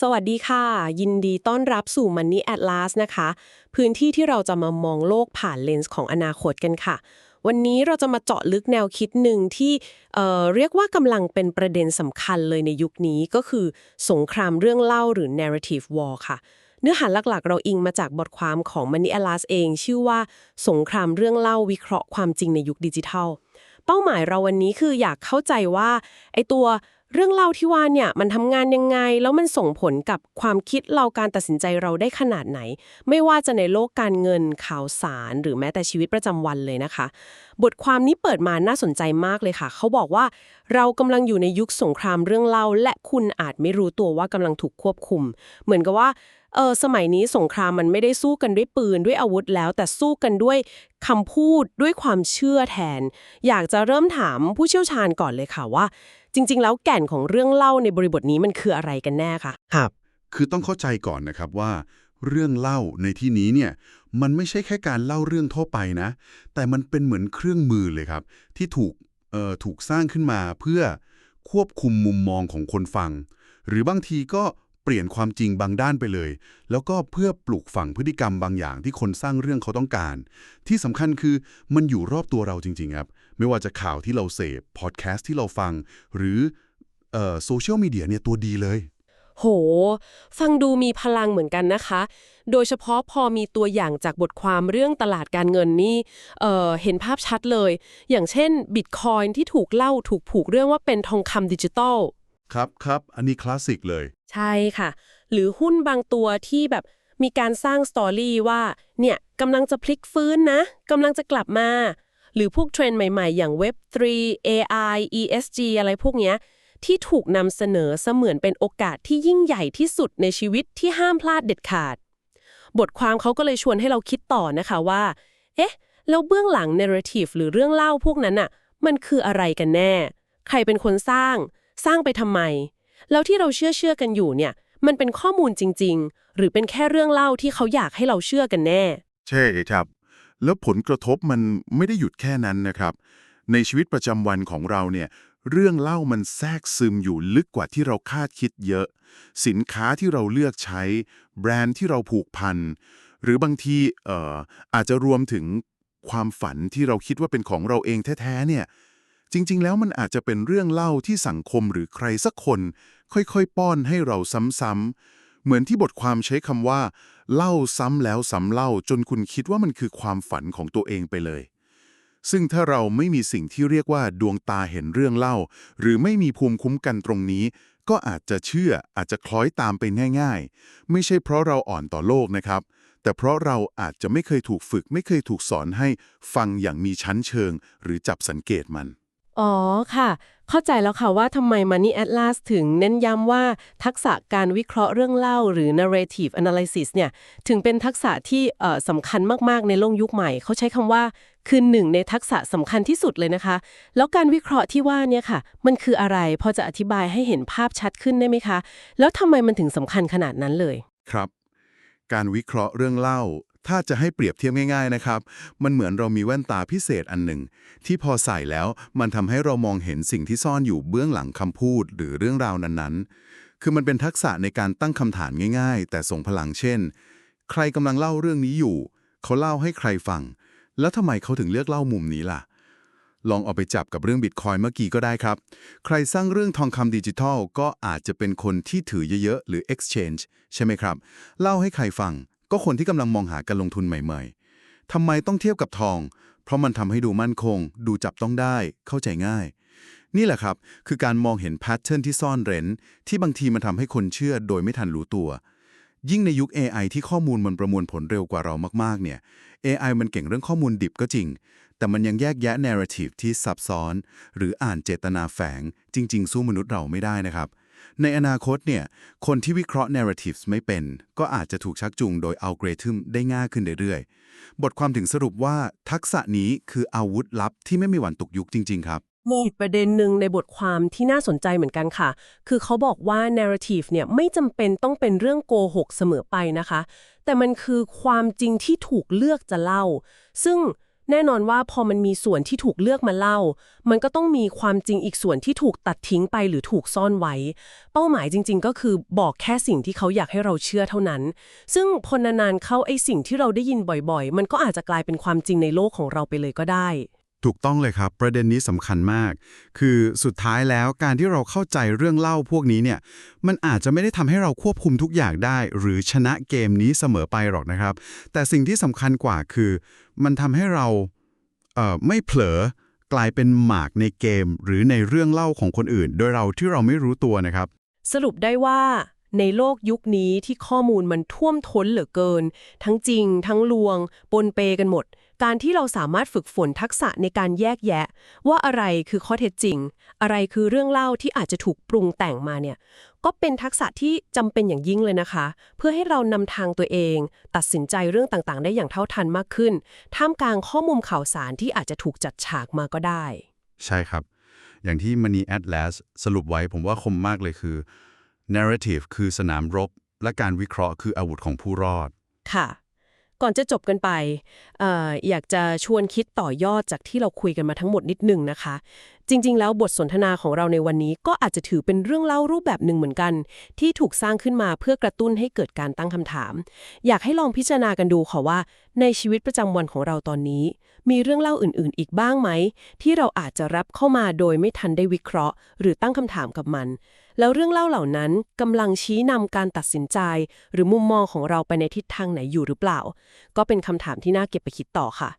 สวัสดีค่ะ ยินดีต้อนรับสู่ Money Atlas นะคะ พื้นที่ที่เราจะมามองโลกผ่านเลนส์ของอนาคตกันค่ะ วันนี้เราจะมาเจาะลึกแนวคิดหนึ่งที่เอ่อเรียกว่ากำลังเป็นประเด็นสำคัญเลยในยุคนี้ก็คือสงครามเรื่องเล่าหรือ narrative war ค่ะ เนื้อหาหลักๆ เราอิงมาจากบทความของ Money Atlas เอง ชื่อว่าสงครามเรื่องเล่าวิเคราะห์ความจริงในยุคดิจิทัล เป้าหมายเราวันนี้คืออยากเข้าใจว่าไอตัว เรื่องเล่าที่ว่าเนี่ยมันทำงานยังไง แล้วมันส่งผลกับความคิดเราการตัดสินใจเราได้ขนาดไหน ไม่ว่าจะในโลกการเงินข่าวสาร หรือแม้แต่ชีวิตประจำวันเลยนะคะ บทความนี้เปิดมาน่าสนใจมากเลยค่ะ เขาบอกว่าเรากำลังอยู่ในยุคสงครามเรื่องเล่า และคุณอาจไม่รู้ตัวว่ากำลังถูกควบคุม เหมือนกับว่าเออสมัยนี้สงครามมันไม่ได้สู้กันด้วยปืนด้วยอาวุธแล้ว แต่สู้กันด้วยคำพูดด้วยความเชื่อแทน อยากจะเริ่มถามผู้เชี่ยวชาญก่อนเลยค่ะว่า จริง ๆ แล้วแก่นของเรื่องเล่าในบริบทนี้มันคืออะไรกันแน่คะครับ คือต้องเข้าใจก่อนนะครับว่า เรื่องเล่าในที่นี้เนี่ยมันไม่ใช่แค่การเล่าเรื่องทั่วไปนะ แต่มันเป็นเหมือนเครื่องมือเลยครับ ที่ถูกเอ่อถูกสร้างขึ้นมาเพื่อควบคุมมุมมองของคนฟัง หรือบางทีก็เปลี่ยนความจริงบางด้านไปเลย แล้วก็เพื่อปลูกฝังพฤติกรรมบางอย่างที่คนสร้างเรื่องเขาต้องการ ที่สำคัญคือมันอยู่รอบตัวเราจริง ๆ ครับ ไม่ว่าจะข่าวที่เราเสพพอดแคสต์ที่เราฟัง หรือเอ่อโซเชียลมีเดียเนี่ยตัวดีเลย โห ฟังดูมีพลังเหมือนกันนะคะ โดยเฉพาะพอมีตัวอย่างจากบทความเรื่องตลาดการเงินนี่เอ่อเห็นภาพชัดเลย อย่างเช่นบิตคอยที่ถูกเล่าถูกผูกเรื่องว่าเป็นทองคำดิจิตอลครับครับอันนี้คลาสสิกเลย ใช่ค่ะ หรือหุ้นบางตัวที่แบบมีการสร้างสตอรี่ว่า เนี่ยกำลังจะพลิกฟื้นนะกำลังจะกลับมา หรือพวกเทรนด์ใหม่ ๆ อย่าง Web3 AI ESG อะไรพวกเนี้ยที่ถูกนำเสนอเสมือนเป็นโอกาสที่ยิ่งใหญ่ที่สุดในชีวิตที่ห้ามพลาดเด็ดขาด บทความเขาก็เลยชวนให้เราคิดต่อนะคะว่า เอ๊ะ แล้วเบื้องหลัง narrative หรือเรื่องเล่าพวกนั้นอะมันคืออะไรกันแน่ ใครเป็นคนสร้าง สร้างไปทำไม แล้วที่เราเชื่อเชื่อกันอยู่เนี่ย มันเป็นข้อมูลจริง ๆ หรือเป็นแค่เรื่องเล่าที่เขาอยากให้เราเชื่อกันแน่ ใช่ครับ แล้วผลกระทบมันไม่ได้หยุดแค่นั้นนะครับ ในชีวิตประจำวันของเราเนี่ยเรื่องเล่ามันแทรกซึมอยู่ลึกกว่าที่เราคาดคิดเยอะ สินค้าที่เราเลือกใช้ แบรนด์ที่เราผูกพัน หรือบางทีเอ่ออาจจะรวมถึงความฝันที่เราคิดว่าเป็นของเราเองแท้ๆเนี่ยจริง ๆ แล้วมันอาจจะเป็นเรื่องเล่าที่สังคมหรือใครสักคน ค่อยๆ ป้อนให้เราซ้ำๆ เหมือนที่บทความใช้คำว่า เล่าซ้ำแล้วซ้ำเล่าจนคุณคิดว่ามันคือความฝันของตัวเองไปเลย ซึ่งถ้าเราไม่มีสิ่งที่เรียกว่าดวงตาเห็นเรื่องเล่า หรือไม่มีภูมิคุ้มกันตรงนี้ ก็อาจจะเชื่ออาจจะคล้อยตามไปง่าย ๆ ไม่ใช่เพราะเราอ่อนต่อโลกนะครับ แต่เพราะเราอาจจะไม่เคยถูกฝึก ไม่เคยถูกสอนให้ฟังอย่างมีชั้นเชิง หรือจับสังเกตมัน อ๋อค่ะ เข้าใจแล้วค่ะว่าทำไม Money Atlas ถึงเน้นย้ำว่าทักษะการวิเคราะห์เรื่องเล่าหรือ narrative analysis เนี่ยถึงเป็นทักษะที่สำคัญมากๆ ในโลกยุคใหม่ เขาใช้คำว่าคือหนึ่งในทักษะสำคัญที่สุดเลยนะคะ แล้วการวิเคราะห์ที่ว่าเนี่ยค่ะ มันคืออะไรพอจะอธิบายให้เห็นภาพชัดขึ้นได้ไหมคะ แล้วทำไมมันถึงสำคัญขนาดนั้นเลย ครับ การวิเคราะห์เรื่องเล่า ถ้าจะให้เปรียบเทียบง่าย ๆนะครับ มันเหมือนเรามีแว่นตาพิเศษอันหนึ่ง ที่พอใส่แล้วมันทำให้เรามองเห็นสิ่งที่ซ่อนอยู่เบื้องหลังคำพูดหรือเรื่องราวนั้นๆ คือมันเป็นทักษะในการตั้งคำถามง่าย ๆ แต่ทรงพลังเช่น ใครกำลังเล่าเรื่องนี้อยู่ เขาเล่าให้ใครฟัง แล้วทำไมเขาถึงเลือกเล่ามุมนี้ล่ะ ลองเอาไปจับกับเรื่องบิตคอยเมื่อกี้ก็ได้ครับ ใครสร้างเรื่องทองคำดิจิทัลก็อาจจะเป็นคนที่ถือเยอะๆหรือ exchange ใช่ไหมครับ เล่าให้ใครฟัง ก็คนที่กำลังมองหาการลงทุนใหม่ๆทำไมต้องเทียบกับทอง เพราะมันทำให้ดูมั่นคง ดูจับต้องได้ เข้าใจง่าย นี่แหละครับ คือการมองเห็นแพทเทิร์นที่ซ่อนเร้น ที่บางทีมันทำให้คนเชื่อโดยไม่ทันรู้ตัว ยิ่งในยุค AI ที่ข้อมูลมันประมวลผลเร็วกว่าเรามากๆเนี่ย AI มันเก่งเรื่องข้อมูลดิบก็จริง แต่มันยังแยกแยะ narrative ที่ซับซ้อน หรืออ่านเจตนาแฝง จริง ๆ สู้มนุษย์เราไม่ได้นะครับ ในอนาคตเนี่ย คนที่วิเคราะห์ narratives ไม่เป็น ก็อาจจะถูกชักจูงโดยอัลกอริทึมได้ง่ายขึ้นเรื่อยๆ บทความถึงสรุปว่าทักษะนี้คืออาวุธลับที่ไม่มีวันตกยุคจริง ๆ ครับมีอีกประเด็นหนึ่งในบทความที่น่าสนใจเหมือนกันค่ะ คือเขาบอกว่า narrative เนี่ยไม่จำเป็นต้องเป็นเรื่องโกหกเสมอไปนะคะ แต่มันคือความจริงที่ถูกเลือกจะเล่า ซึ่ง แน่นอนว่าพอมันมีส่วนที่ถูกเลือกมาเล่า มันก็ต้องมีความจริงอีกส่วนที่ถูกตัดทิ้งไปหรือถูกซ่อนไว้ เป้าหมายจริง ๆ ก็คือบอกแค่สิ่งที่เขาอยากให้เราเชื่อเท่านั้น ซึ่งพอนานๆเข้าไอ้สิ่งที่เราได้ยินบ่อยๆ มันก็อาจจะกลายเป็นความจริงในโลกของเราไปเลยก็ได้ ถูกต้องเลยครับ ประเด็นนี้สำคัญมาก คือสุดท้ายแล้วการที่เราเข้าใจเรื่องเล่าพวกนี้เนี่ย มันอาจจะไม่ได้ทำให้เราควบคุมทุกอย่างได้ หรือชนะเกมนี้เสมอไปหรอกนะครับ แต่สิ่งที่สำคัญกว่าคือ มันทำให้เราเไม่เผลอกลายเป็นหมากในเกม หรือในเรื่องเล่าของคนอื่น โดยเราที่เราไม่รู้ตัวนะครับ สรุปได้ว่า ในโลกยุคนี้ที่ข้อมูลมันท่วมท้นเหลือเกิน ทั้งจริง ทั้งลวง ปนเปกันหมด การที่เราสามารถฝึกฝนทักษะในการแยกแยะ ว่าอะไรคือข้อเท็จจริง อะไรคือเรื่องเล่าที่อาจจะถูกปรุงแต่งมาเนี่ย ก็เป็นทักษะที่จำเป็นอย่างยิ่งเลยนะคะ เพื่อให้เรานำทางตัวเอง ตัดสินใจเรื่องต่างๆ ได้อย่างเท่าทันมากขึ้น ท่ามกลางข้อมูลข่าวสารที่อาจจะถูกจัดฉากมาก็ได้ ใช่ครับ อย่างที่ Money Atlas สรุปไว้ผมว่าคมมากเลยคือ narrative คือสนามรบ และการวิเคราะห์คืออาวุธของผู้รอด ค่ะ ก่อนจะจบกันไปอออยากจะชวนคิดต่อยอดจากที่เราคุยกันมาทั้งหมดนิดนึงนะคะ จริง ๆ แล้วบทสนทนาของเราในวันนี้ก็อาจจะถือเป็นเรื่องเล่ารูปแบบหนึ่งเหมือนกัน ที่ถูกสร้างขึ้นมาเพื่อกระตุ้นให้เกิดการตั้งคำถาม อยากให้ลองพิจารณากันดูค่ะว่า ในชีวิตประจำวันของเราตอนนี้ มีเรื่องเล่าอื่น ๆ อีกบ้างไหม ที่เราอาจจะรับเข้ามาโดยไม่ทันได้วิเคราะห์ หรือตั้งคำถามกับมัน แล้วเรื่องเล่าเหล่านั้นกำลังชี้นำการตัดสินใจ หรือมุมมองของเราไปในทิศทางไหนอยู่หรือเปล่า ก็เป็นคำถามที่น่าเก็บไปคิดต่อค่ะ